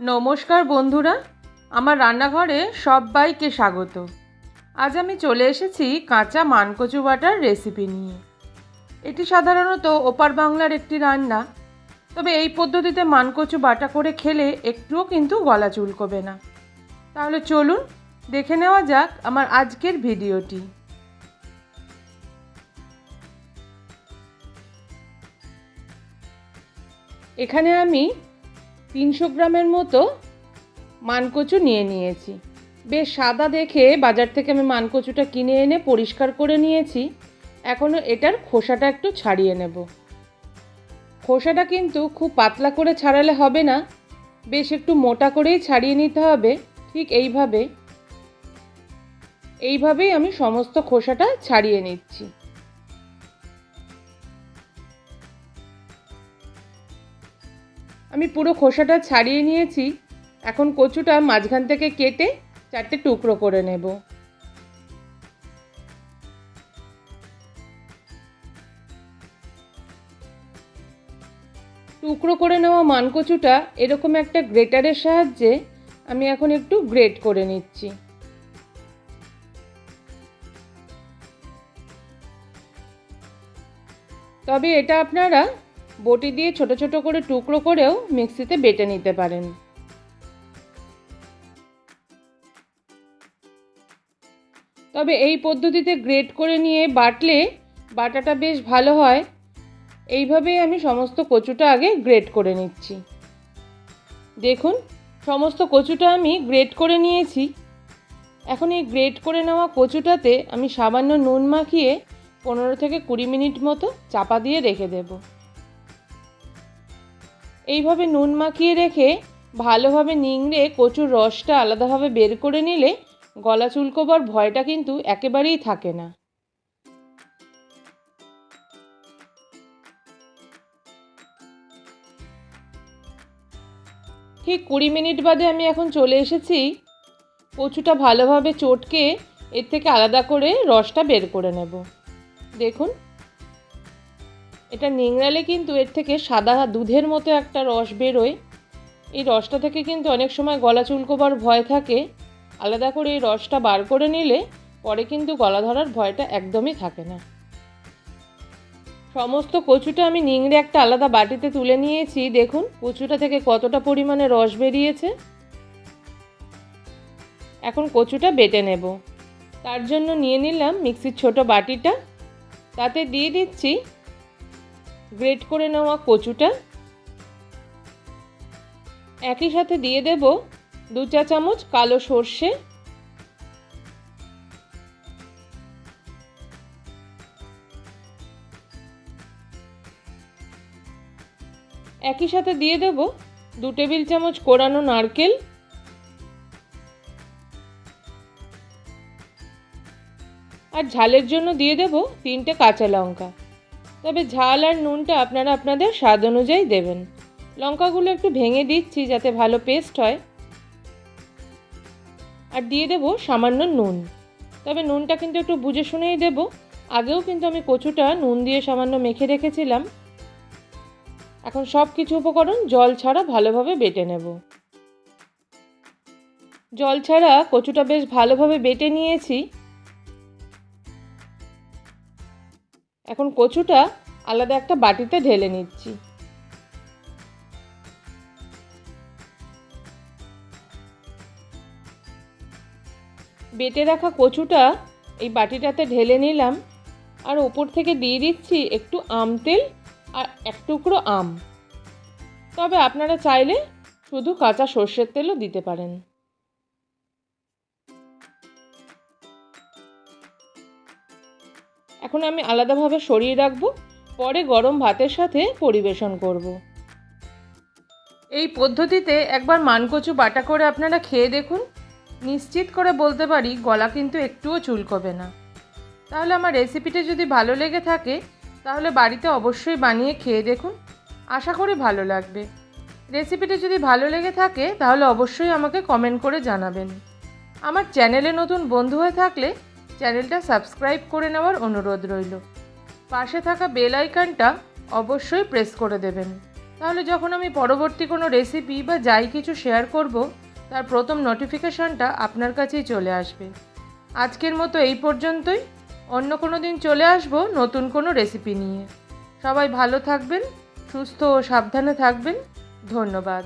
নমস্কার বন্ধুরা, আমার রান্নাঘরে সবাইকে স্বাগত। আজ আমি চলে এসেছি কাঁচা মানকচু বাটার রেসিপি নিয়ে। এটি সাধারণত ওপার বাংলার একটি রান্না, তবে এই পদ্ধতিতে মানকচু বাটা করে খেলে একটুও কিন্তু গলা চুলকবে না। তাহলে চলুন, দেখে নেওয়া যাক আমার আজকের ভিডিওটি। এখানে আমি তিনশো গ্রামের মতো মানকচু নিয়ে নিয়েছি। বেশ সাদা দেখে বাজার থেকে আমি মানকচুটা কিনে এনে পরিষ্কার করে নিয়েছি। এখনও এটার খোসাটা একটু ছাড়িয়ে নেব। খোসাটা কিন্তু খুব পাতলা করে ছাড়ালে হবে না। বেশ একটু মোটা করেই ছাড়িয়ে নিতে হবে। ঠিক এইভাবে। এইভাবেই আমি সমস্ত খোসাটা ছাড়িয়ে নিচ্ছি। আমি পুরো খোসাটা ছাড়িয়ে নিয়েছি। এখন কচুটা মাঝখান থেকে কেটে চারটে টুকরো করে নেব। টুকরো করে নেওয়া মানকচুটা এরকম একটা গ্রেটারের সাহায্যে আমি এখন একটু গ্রেট করে নিচ্ছি। তবে এটা আপনারা বটি দিয়ে ছোট ছোট করে টুকরো করেও মিক্সিতে বেটে নিতে পারেন। তবে এই পদ্ধতিতে গ্রেট করে নিয়ে বাটলে বাটাটা বেশ ভালো হয়। এইভাবেই আমি সমস্ত কচুটা আগে গ্রেট করে নিচ্ছি। দেখুন, সমস্ত কচুটা আমি গ্রেট করে নিয়েছি। এখন এই গ্রেট করে নেওয়া কচুটাতে আমি সামান্য নুন মাখিয়ে পনেরো থেকে কুড়ি মিনিট মতো চাপা দিয়ে রেখে দেব। এইভাবে নুন মাখিয়ে রেখে ভালোভাবে নিংড়ে কচুর রসটা আলাদাভাবে বের করে নিলে গলা চুলকোবার ভয়টা কিন্তু একেবারেই থাকে না। ঠিক কুড়ি মিনিট বাদে আমি এখন চলে এসেছি। কচুটা ভালোভাবে চটকে এর থেকে আলাদা করে রসটা বের করে নেব। দেখুন এটা নিংড়ালে কিন্তু এর থেকে সাদা দুধের মতো একটা রস বেরোয়। এই রসটা থেকে কিন্তু অনেক সময় গলা চুলকোবার ভয় থাকে। আলাদা করে এই রসটা বার করে নিলে পরে কিন্তু গলা ধরার ভয়টা একদমই থাকে না। সমস্ত কচুটা আমি নিংড়ে একটা আলাদা বাটিতে তুলে নিয়েছি। দেখুন, কচুটা থেকে কতটা পরিমাণে রস বেরিয়েছে। এখন কচুটা বেটে নেব। তার জন্য নিয়ে নিলাম মিক্সির ছোট বাটিটা। তাতে দিয়ে দিচ্ছি গ্রেট করে নেওয়া কচুটা। একই সাথে দিয়ে দেব দু চা চামচ কালো সর্ষে। একই সাথে দিয়ে দেব দু টেবিল চামচ কোরানো নারকেল। আর ঝালের জন্য দিয়ে দেব তিনটে কাঁচা লঙ্কা। তবে ঝাল আর নুনটা আপনারা আপনাদের স্বাদ অনুযায়ী দেবেন। লঙ্কাগুলো একটু ভেঙে দিচ্ছি যাতে ভালো পেস্ট হয়। আর দিয়ে দেব সামান্য নুন। তবে নুনটা কিন্তু একটু বুঝে শুনেই দেব। আগেও কিন্তু আমি কচুটা নুন দিয়ে সামান্য মেখে রেখেছিলাম। এখন সব কিছু উপকরণ জল ছাড়া ভালোভাবে বেটে নেব। জল ছাড়া কচুটা বেশ ভালোভাবে বেটে নিয়েছি। এখন কচুটা আলাদা একটা বাটিতে ঢেলে নিচ্ছি। বেটে রাখা কচুটা এই বাটিটাতে ঢেলে নিলাম আর ওপর থেকে দিয়ে দিচ্ছি একটু আম তেল আর এক টুকরো আম। তবে আপনারা চাইলে শুধু কাঁচা সর্ষের তেলও দিতে পারেন। এখন আমি আলাদাভাবে সরিয়ে রাখব, পরে গরম ভাতের সাথে পরিবেশন করব। এই পদ্ধতিতে একবার মানকচু বাটা করে আপনারা খেয়ে দেখুন। নিশ্চিত করে বলতে পারি, গলা কিন্তু একটুও চুলকবে না। তাহলে আমার রেসিপিটা যদি ভালো লেগে থাকে, তাহলে বাড়িতে অবশ্যই বানিয়ে খেয়ে দেখুন। আশা করি ভালো লাগবে। রেসিপিটা যদি ভালো লেগে থাকে, তাহলে অবশ্যই আমাকে কমেন্ট করে জানাবেন। আমার চ্যানেলে নতুন বন্ধু হয়ে থাকলে চ্যানেলটা সাবস্ক্রাইব করে নেওয়ার অনুরোধ রইল। পাশে থাকা বেল আইকনটা অবশ্যই প্রেস করে দেবেন। তাহলে যখন আমি পরবর্তী কোনো রেসিপি বা যাই কিছু শেয়ার করব, তার প্রথম নোটিফিকেশনটা আপনার কাছেই চলে আসবে। আজকের মতো এই পর্যন্তই। অন্য কোনো দিন চলে আসব নতুন কোনো রেসিপি নিয়ে। সবাই ভালো থাকবেন, সুস্থ ও সাবধানে থাকবেন। ধন্যবাদ।